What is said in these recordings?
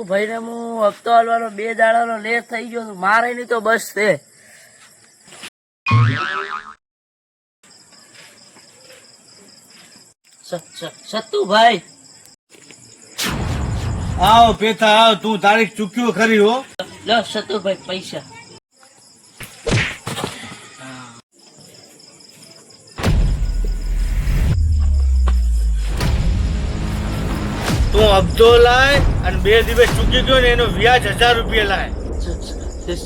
સત્તુ ભાઈ ને હું હપ્તો હાલવાનો બે દાડાનો લેટ થઈ ગયો મારે ની તો બસ છે. સત્તુ ભાઈ આવ પેથા આવ તું તારીખ ચૂક્યો ખરી હો. લો સત્તુ ભાઈ પૈસા. તું હપ્તો લાય અને બે દિવસ ચૂકી ગયો ને એનો વ્યાજ હજાર રૂપિયા લાય.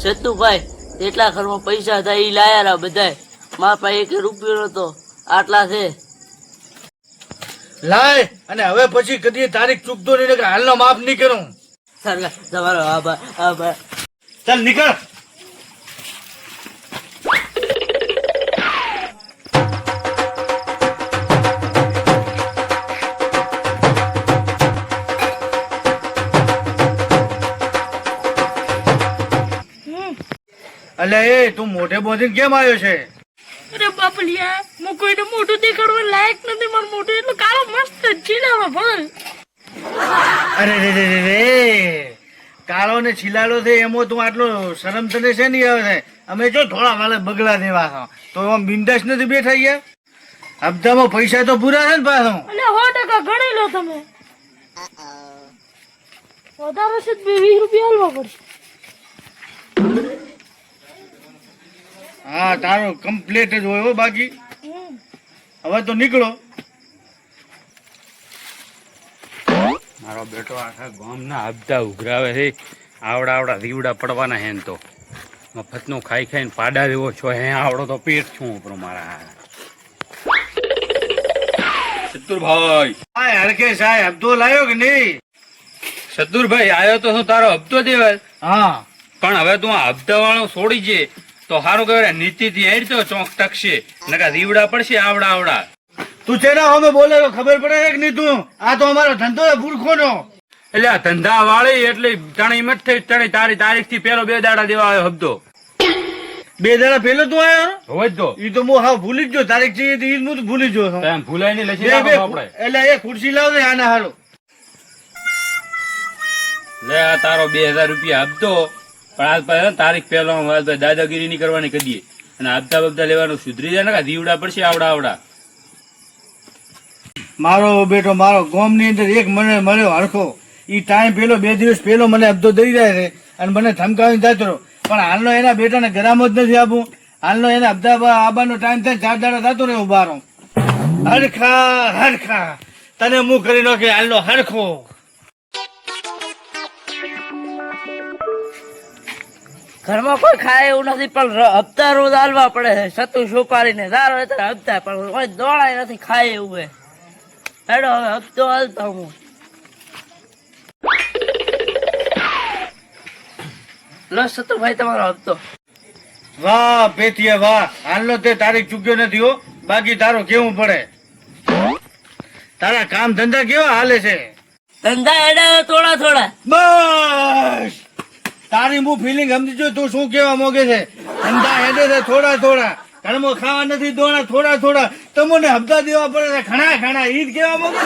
સતુભાઈ એટલા ઘરમાં પૈસા હતા એ લાયા બધાય. મારા પાસે એક રૂપિયો નતો. આટલા છે. લાય અને હવે પછી કદી તારીખ ચૂકતો નહીં હાલનો માફ નહીં કરું. સરકાર તમારો આભાર આભાર ચાલ નીકળ. અલે એ તું મોઢે બોધીને કેમ આવ્યો છે? અરે બાપલિયા હું કોઈને મોઢું દેખાડવા લાયક નથી મારું મોઢું એટલું કાળો મસ્ત ચીલામાં ભલ. અરે રે રે રે કાળો ને છીલાડો છે એમાં તું આટલો શરમ તને છે નહીં આવે છે? અમે જો થોડા વાલે બગલા દેવા છો. તો આમ બિંદાસ નથી બેઠા ગયા? હપ્તામાં પૈસા તો પૂરા છે ને પાછો. અને સો ટકા ગણી લો તમે. વધારે છે વીસ રૂપિયા હાલવા પડશે. હા તારો કમ્પ્લીટ જ હોય હો બાકી. હવે તો નીકળો. મારો બેટો આખા ગામના હપ્તા ઉઘરાવે છે. આવડા આવડા દીવડા પડવાના હે ને તો. મફતનું ખાઈ ખાઈને પાડા દેવો છો હે આવડો તો પેટ છું ઉપરો મારા સતુરભાઈ હા હરકે સાહેબ હપ્તો લાયો કે નહીં? સતુરભાઈ આવ્યો તો શું તારો હપ્તો દેવાય? હા. પણ હવે તું આ હપ્તા વાળો છોડી જે તો સારું કહેવાય નીતિ થી હેડતો ચોંક ટકશે નકા રીવડા પડશે આવડા આવડા. તું ચેના અમે બોલે તો ખબર પડે કે નહીં તું? આ તો અમારો ધંધો છે મૂર્ખોનો એટલે આ ધંધા વાળી એટલે તણી થઈ તણી તારી તારીખથી પેલો બે દાડા દેવા આવ્યો હપ્તો બે દાડા પેલો તું આવ્યો? હોય તો. ઈ તો હું હા ભૂલી જ ગયો તારીખ છે ઈ હું તો ભૂલી ગયો ભૂલાઈ ને લસી બે બે આપણે એટલે એ ખુરશી લાવ ને આના હારો. લે આ તારો બે હજાર રૂપિયા હપ્તો પણ આ તારીખ પહેલા દાદાગીરી નહીં કરવાની કદીએ. અને હપ્તા બપ્તા લેવાનું સુધરી જાય ને દીવડા પડશે આવડા આવડા? મારો બેટો, મારો ગોમની અંદર એક મને મળ્યો હરખો. ઈ ટાઈમ પેલો બે દિવસ પેલો મને અબધો દઈ જાય છે અને મને ધમકાવીને જતો રહ્યો. પણ હાલનો એના બેટાને ગરામ જ નથી આપવું. હાલનો એને અબધા આવવાનો ટાઈમ થાય ચાર દાડા થતો રહ્યો બારો હરખા હરખા. તને હું કરી નાખે હાલનો હરખો. ઘરમાં કોઈ ખાય એવું નથી પણ હપ્તા રોજ હાલવા પડે છે. સતુ સોપારીને સારો હોય ત્યારે હપ્તા પણ કોઈ દોડાય નથી ખાય એવું હે હેડો હવે હપ્તો હાલતા હું. લો સતુ ભાઈ તમારો હપ્તો. વાહ પેથીએ વાહ. હાલનો તે તારીખ ચૂક્યો નથી હો. બાકી તારો કેવું પડે? તારા કામ ધંધા કેવા હાલે છે? ધંધા એડા થોડા થોડા. બસ! તારી હું ફિલિંગ સમજી જો તું શું કેવા માંગે છે? ધંધા હેડે છે થોડા થોડા. ઘરમાં ખાવા નથી દોડા થોડા થોડા. તમને હપ્તા દેવા પડે છે ઘણા ઘણા. ઈ જ કેવા માંગે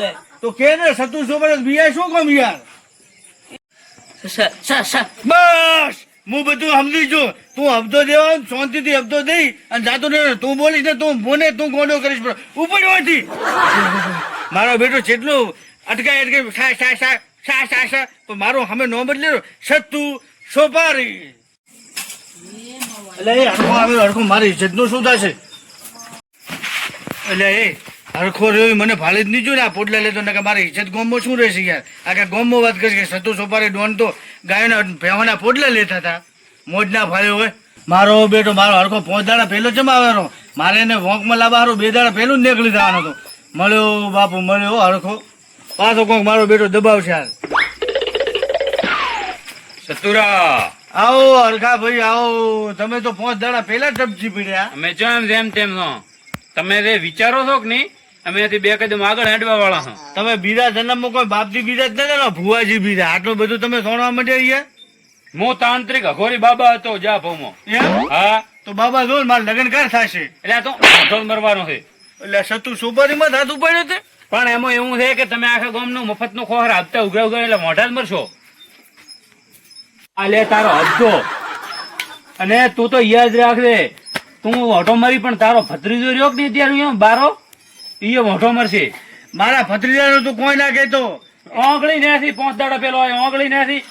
છે તો? કે ને સતુરસો વર્ષ બિયા શું કામ યાર? બસ! હું બધું સમજી છું. તું હપ્તો દેવા શાંતિથી હપ્તો દઈ અને જાતો ને તું બોલીશ ને તું બોને તું ગોડો કરીશ ઉપર મારો બેટો જેટલું અટકાય અટકાય શા શા શા? પણ મારો અમે નો લેરો સત્તુ સોપારી. એટલે એ હરખો આવે હરખો. મારી ઇજ્જતનું શું થશે? એટલે એ હરખો રહ્યો મને ભાળી જ નહીં જોયું ને આ પોટલા લેતો ને કે મારી ઇજ્જત ગોમમાં શું રહેશે યાર? આખા ગોમમાં વાત કરીશ કે સતુ સોપારી ડોન તો ગાયના ભેવાના પોટલા લેતા હતા. મોજ ના ફાળ્યો હોય. મારો બેટો મારો હરખો પાંચ દાડા પહેલો જમાવાનો મારે એને વોંકમાં લાવવા હારું બે દાડા પહેલું જ નીકળી જવાનો હતો. મળ્યો બાપુ મળ્યો હરખો. પાછો કોક મારો બેટો દબાવશે હાલ. સતુરા. આવો હરખા ભાઈ આવો. તમે તો પાંચ દાડા પહેલા ટપચી પીડ્યા. અમે જો એમ જેમ તેમ છો તમે જે વિચારો છો કે નહીં અમે એથી બે કદમ આગળ હેડવા વાળા છો તમે બીજા જન્મમાં કોઈ બાપજી બીજા જ નથી ને ભુવાજી બીજા. આટલું બધું તમે સોણવા માંડ્યા અહીંયા? હું તાંત્રિક અઘોરી બાબા હતો જા ભૌમો. હા. તો બાબા જો મારે લગ્ન ક્યાં થશે? એટલે આ તો મરવાનો છે. એટલે સતુ સુપારીમાં થાતું પડ્યું તે? પણ એમાં એવું છે કે તમે આખા ગામનો મફતનો ખોહર આપતા ઉઘરા ઉઘરા એટલે મોઢા જ મરશો. આ લે તારો હપ્તો અને તું તો યાદ રાખજે તું ઓટો મરી પણ તારો ભત્રીજો રહ્યો કે નહીં ત્યારે બારો? એ મોઢો મરશે. મારા ભત્રીજાનું તું કોઈ ના કહેતો. ઓગળી નથી પાંચ દાડા પેલો ઓગળી નથી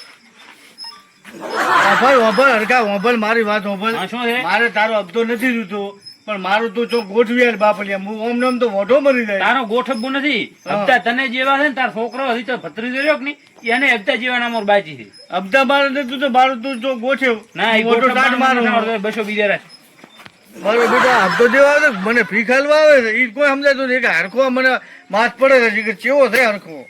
ઓભલ ઓભલ હરકા ઓભલ મારી વાત ઓભલ હા, શું છે? મારે તારો હપ્તો નથી જોતો પણ મારું તું ચોક ગોઠવી બાપલિયા. હું ઓમ નામ તો મોઢો મરી જાય. તારો ગોઠવવું નથી. હપ્તા તને જેવા છે ને તારો છોકરો હજી તો ભત્રીજો રહ્યો નહીં એને હપ્તા જેવાના મોર બાજી છે. હપ્તા મારે નથી તું મારું તું ચોક ગોઠવ ના એ ગોઠો ટાટ મારો. બસો બીજા રાખ. મારો બેટા હપ્તો દેવા આવે મને ફી ખાલવા આવે છે. એ કોઈ સમજાતું નહીં કે હરખો મને માથ પડે છે કે ચેવો થાય હરખો?